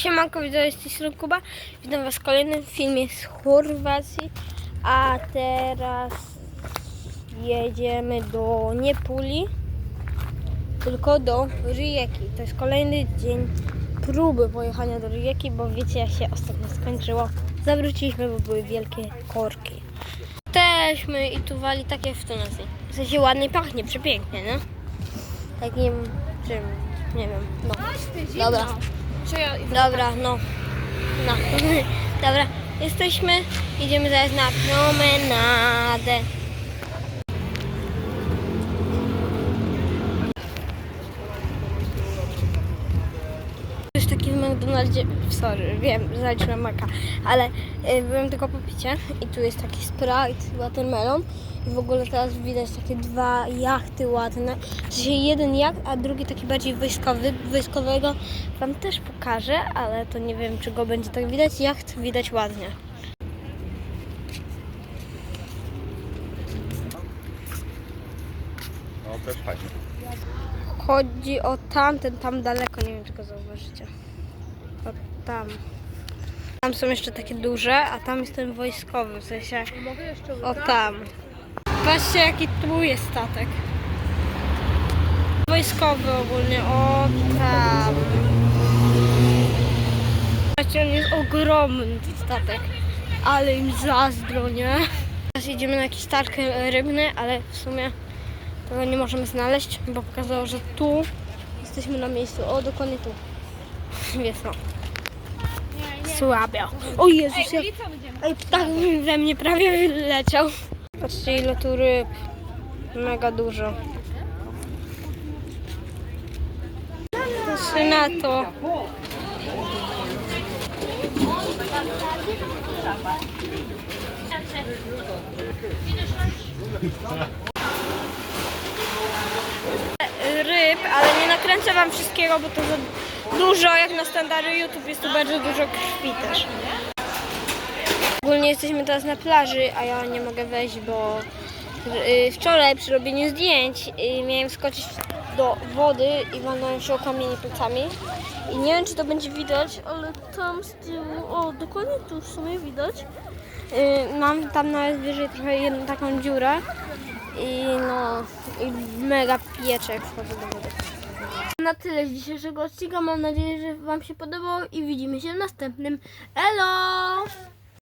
Siemanko, widzowie, z tej strony Kuba. Witam Was w kolejnym filmie z Chorwacji. A teraz jedziemy do nie Puli, tylko do Rijeki. To jest kolejny dzień próby pojechania do Rijeki, bo wiecie jak się ostatnio skończyło. Zawróciliśmy, bo były wielkie korki. Jesteśmy i tu wali takie w Tunezji. W sensie ładnie pachnie, przepięknie, nie? Takim czym, nie wiem, no. Dobra. Dobra, no. No. Dobra, jesteśmy. Idziemy zaraz na promenadę. Taki w McDonaldzie, sorry, wiem, zaliczyłem maka, ale y, byłem tylko po picie i tu jest taki Sprite, watermelon i w ogóle teraz widać takie dwa jachty ładne. Sensie jeden jacht, a drugi taki bardziej wojskowy, wojskowego wam też pokażę, ale to nie wiem, czy go będzie tak widać. Jacht widać ładnie. No też fajnie. Chodzi o tamten, tam daleko, nie wiem, czy go zauważycie. O tam. Tam są jeszcze takie duże, a tam jest ten wojskowy, w sensie o tam. Patrzcie, jaki tu jest statek. Wojskowy ogólnie, o tam. Patrzcie, on jest ogromny, ten statek. Ale im zazdro, nie? Teraz jedziemy na jakiś targ rybny, ale w sumie tego nie możemy znaleźć, bo pokazało, że tu jesteśmy na miejscu. O, dokładnie tu. Więc no. Słabio. O Jezus, jak... Ej, ptak we mnie prawie leciał. Patrzcie ile tu ryb. Mega dużo. Patrzcie na to. ryb, nakręcę wam wszystkiego, bo to dużo, jak na standardy YouTube jest tu bardzo dużo krwi też. Ogólnie jesteśmy teraz na plaży, a ja nie mogę wejść, bo y, wczoraj przy robieniu zdjęć y, miałem skoczyć do wody i walnąłem się o kamienie plecami. I nie wiem, czy to będzie widać, ale tam z tyłu, o, dokładnie tu w sumie widać. Y, mam tam nawet wyżej trochę jedną taką dziurę. I no, i mega piecze jak wchodzę do wody. Na tyle z dzisiejszego odcinka. Mam nadzieję, że Wam się podobało i widzimy się w następnym. Elo!